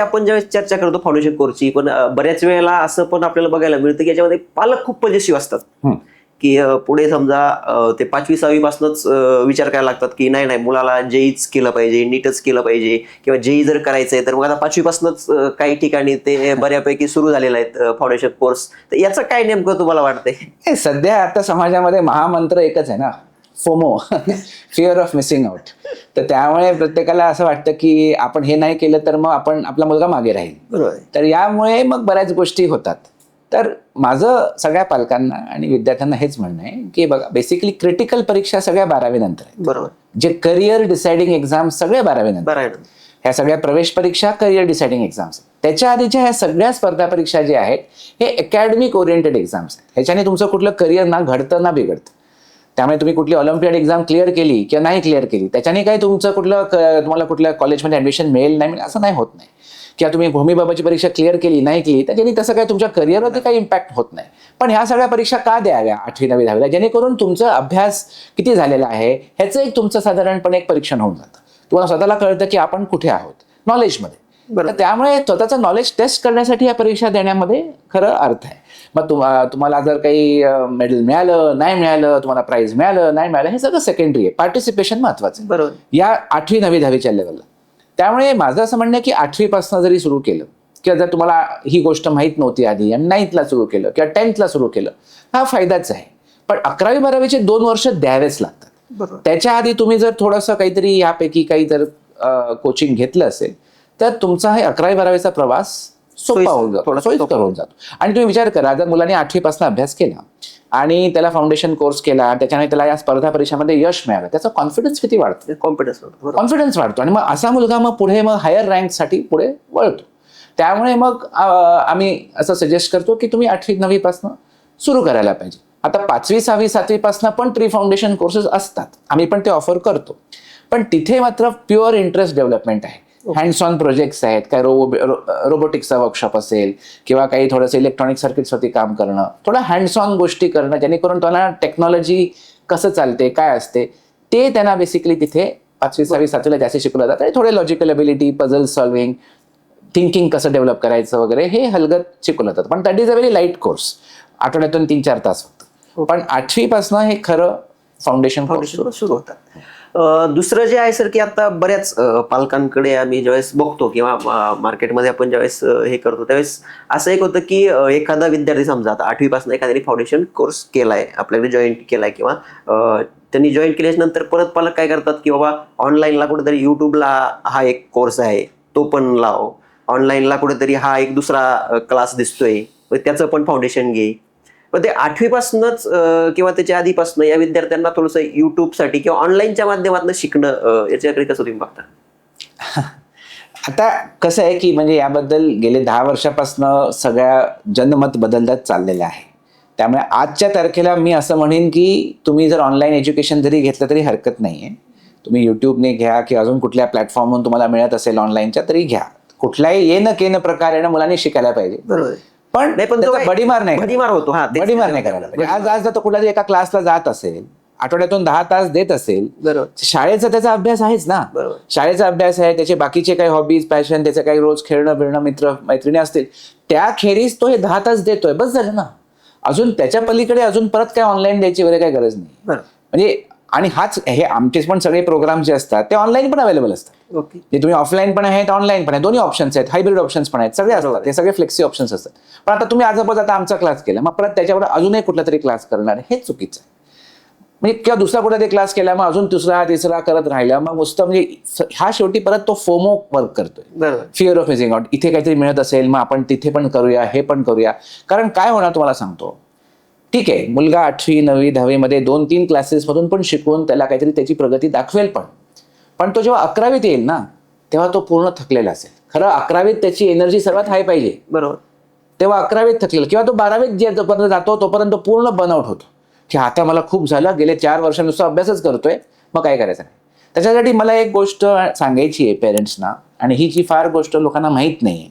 आपण ज्यावेळेस चर्चा करतो फाउंडेशन कोर्सची पण बऱ्याच वेळेला असं पण आपल्याला बघायला मिळतं की याच्यामध्ये पालक खूप पजेसिव्ह असतात. हम्म. की पुढे समजा ते पाचवी सहावी पासूनच विचार करायला लागतात की नाही नाही मुलाला जेईच केलं पाहिजे नीटच केलं पाहिजे किंवा जेई जर करायचंय तर मग आता पाचवी पासूनच काही ठिकाणी ते बऱ्यापैकी सुरू झालेले आहेत फाउंडेशन कोर्स तर याचं काय नेमकं तुम्हाला वाटतंय? सध्या आता समाजामध्ये महामंत्र एकच आहे ना. FOMO fear of missing out तर त्यामुळे प्रत्येकाला असं वाटतं की आपण हे नाही केलं तर मग आपण आपला मुलगा मागे राहील. बरोबर. तर यामुळे मग बऱ्याच गोष्टी होतात. तर माझं सगळ्या पालकांना आणि विद्यार्थ्यांना हेच म्हणणं आहे की बघा बेसिकली क्रिटिकल परीक्षा सगळ्या बारावी नंतर आहेत. बरोबर. जे करिअर डिसाइडिंग एक्झाम सगळ्या बारावी नंतर ह्या सगळ्या प्रवेश परीक्षा करिअर डिसाइडिंग एक्झाम्स त्याच्या आधीच्या ह्या सगळ्या स्पर्धा परीक्षा ज्या आहेत हे अकॅडमिक ओरिएंटेड एक्झाम्स आहेत. ह्याच्याने तुमचं कुठलं करिअर ना घडतं ना बिघडतं. त्यामुळे तुम्ही कुठली ऑलिम्पियड एक्झाम क्लिअर केली किंवा नाही क्लिअर केली त्याच्याने काही तुमचं कुठलं क- तुम्हाला कुठल्या कॉलेजमध्ये ॲडमिशन मिळेल नाही मिळेल असं नाही होत नाही. किंवा तुम्ही भूमीबाबाची परीक्षा क्लिअर केली नाही केली त्याच्याने तसं काही तुमच्या करिअरवरती काही इम्पॅक्ट होत नाही. पण ह्या सगळ्या परीक्षा का द्याव्या आठवी नवी दहावीला? जेणेकरून तुमचा अभ्यास किती झालेला आहे ह्याचं एक तुमचं साधारणपणे एक परीक्षण होऊन जातं. तुम्हाला स्वतःला कळतं की आपण कुठे आहोत. नॉलेजमध्ये तर त्यामुळे स्वतःचं नॉलेज टेस्ट करण्यासाठी या परीक्षा देण्यामध्ये खरं अर्थ आहे. मग तुम्हा तुम्हाला जर काही मेडल मिळालं नाही मिळालं तुम्हाला प्राईज मिळालं नाही मिळालं हे सगळं सेकंडरी आहे. पार्टिसिपेशन महत्वाचं आहे. बरोबर. या आठवी नववी दहावीच्या लेवलला त्यामुळे माझं असं म्हणणं आहे की आठवीपासून जरी सुरू केलं किंवा जर तुम्हाला ही गोष्ट माहीत नव्हती आधी आणि नाईन्थला सुरू केलं किंवा टेन्थला सुरू केलं हा फायदाच आहे. पण अकरावी बारावीचे दोन वर्ष द्यावेच लागतात. त्याच्या आधी तुम्ही जर थोडंसं काहीतरी यापैकी काही जर कोचिंग घेतलं असेल तर तुमचा हे अकरावी बारावीचा प्रवास सोपा होऊन जातो थोडा सोयीस्कर. होऊन जातो. आणि तुम्ही विचार करा जर मुलांनी आठवीपासून अभ्यास केला आणि त्याला फाउंडेशन कोर्स केला त्याच्याने त्याला या स्पर्धा परीक्षामध्ये यश मिळालं त्याचा कॉन्फिडन्स किती वाढतो? कॉन्फिडन्स बरोबर. कॉन्फिडन्स वाढतो. आणि मग असा मुलगा मग पुढे मग हायर रँकसाठी पुढे वळतो. त्यामुळे मग आम्ही असं सजेस्ट करतो की तुम्ही आठवी नववीपासनं सुरू करायला पाहिजे. आता पाचवी सहावी सातवीपासनं पण प्री फाउंडेशन कोर्सेस असतात. आम्ही पण ते ऑफर करतो. पण तिथे मात्र प्युअर इंटरेस्ट डेव्हलपमेंट आहे. हँड्स ऑन प्रोजेक्ट्स आहेत. काय रोबो रोबोटिक्सचा वर्कशॉप असेल किंवा काही थोडंसं इलेक्ट्रॉनिक सर्किट्सवरती काम करणं. थोडं हँड्स ऑन गोष्टी करणं जेणेकरून त्यांना टेक्नॉलॉजी कसं चालते काय असते ते त्यांना बेसिकली तिथे पाचवी सहावी सातवीला जास्त शिकवलं जातं. आणि थोडे logical ability puzzle solving thinking कसं डेव्हलप करायचं वगैरे हे हलगत शिकवलं जातं. पण that is a very light course आठवड्यातून तीन चार तास फक्त. पण आठवीपासनं हे खरं फाउंडेशन फाउंडेशन सुरू होतात. दुसरं जे आहे सर की आता बऱ्याच पालकांकडे आम्ही ज्यावेळेस बघतो किंवा मार्केटमध्ये आपण ज्यावेळेस हे करतो त्यावेळेस असं एक होतं की एखादा विद्यार्थी समजा आता आठवीपासून एखाद्याने फाउंडेशन कोर्स केलाय आपल्याकडे जॉईन केलाय किंवा त्यांनी जॉईन केल्यानंतर परत पालक काय करतात की बाबा ऑनलाईनला कुठेतरी युट्यूबला हा एक कोर्स आहे तो पण लाव. ऑनलाईनला कुठेतरी हा एक दुसरा क्लास दिसतोय त्याचं पण फाउंडेशन घे. पण ते आठवीपासूनच किंवा त्याच्या आधीपासून या विद्यार्थ्यांना थोडंसं युट्यूबसाठी किंवा ऑनलाईनच्या माध्यमातून शिकणं याच्याकडे कसं तुम्ही बघता? आता कसं आहे की म्हणजे याबद्दल गेले दहा वर्षापासनं सगळ्या जनमत बदलत चाललेलं आहे. त्यामुळे आजच्या तारखेला मी असं म्हणेन की तुम्ही जर ऑनलाईन एज्युकेशन जरी घेतलं तरी हरकत नाही आहे तुम्ही युट्यूबने घ्या किंवा अजून कुठल्या प्लॅटफॉर्मवरून तुम्हाला मिळत असेल ऑनलाईनच्या तरी घ्या. कुठल्याही ये न केन प्रकारेनं मुलांनी शिकायला पाहिजे. बरोबर पण नाही पण तो त्याचा काय- बडीमार नाही बडीमार होतो. हा तेच. बडीमार नाही करायला पाहिजे. आज आज जर तो कुठल्या एका क्लासला जात असेल आठवड्यातून दहा तास देत असेल बरोबर. शाळेचा त्याचा अभ्यास आहेच ना. बरोबर. शाळेचा अभ्यास आहे त्याचे बाकीचे काही हॉबीज पॅशन त्याचे काही रोज खेळणं बिळणं मित्र मैत्रिणी असतील त्या खेरीज तो हे दहा तास देतोय. बस झालं ना. अजून त्याच्या पलीकडे अजून परत काय ऑनलाईन द्यायची वगैरे काही गरज नाही. बरोबर. म्हणजे आणि हाच हे आमचे पण सगळे प्रोग्राम जे असतात ते ऑनलाईन पण अवेलेबल असतात. ओके जे तुम्ही ऑफलाईन पण आहेत ऑनलाईन पण आहे दोन्ही ऑप्शन्स आहेत. हायब्रिड ऑप्शन्स पण आहेत. सगळे असतात. ते सगळे फ्लेक्सी ऑप्शन्स असतात. पण आता तुम्ही आज आता आमचा क्लास केला. मग परत त्याच्यावर अजूनही कुठला तरी क्लास करणार हे चुकीचं आहे. म्हणजे किंवा दुसरा कुठला तरी क्लास केला मग अजून दुसरा तिसरा करत राहिला मग नुसतं म्हणजे स- हा शेवटी परत तो फोमो वर्क करतोय. फिअर ऑफ मिसिंग आउट इथे काहीतरी मिळत असेल मग आपण तिथे पण करूया हे पण करूया. कारण काय होणार तुम्हाला सांगतो? ठीक आहे मुलगा आठवी नववी दहावीमध्ये दोन तीन क्लासेसमधून पण शिकवून त्याला काहीतरी त्याची प्रगती दाखवेल पण. पण तो जेव्हा अकरावीत येईल ना तेव्हा तो पूर्ण थकलेला असेल. खरं अकरावीत त्याची एनर्जी सर्वात हाय पाहिजे. बरोबर. तेव्हा अकरावीत थकलेला किंवा तो बारावीत जे जोपर्यंत जातो तोपर्यंत पूर्ण बनआउट होतो. की आता मला खूप झालं गेले चार वर्ष नुसतं अभ्यासच करतोय मग काय करायचं नाही. त्याच्यासाठी मला एक गोष्ट सांगायची आहे पेरेंट्सना आणि ही जी फार गोष्ट लोकांना माहीत नाही आहे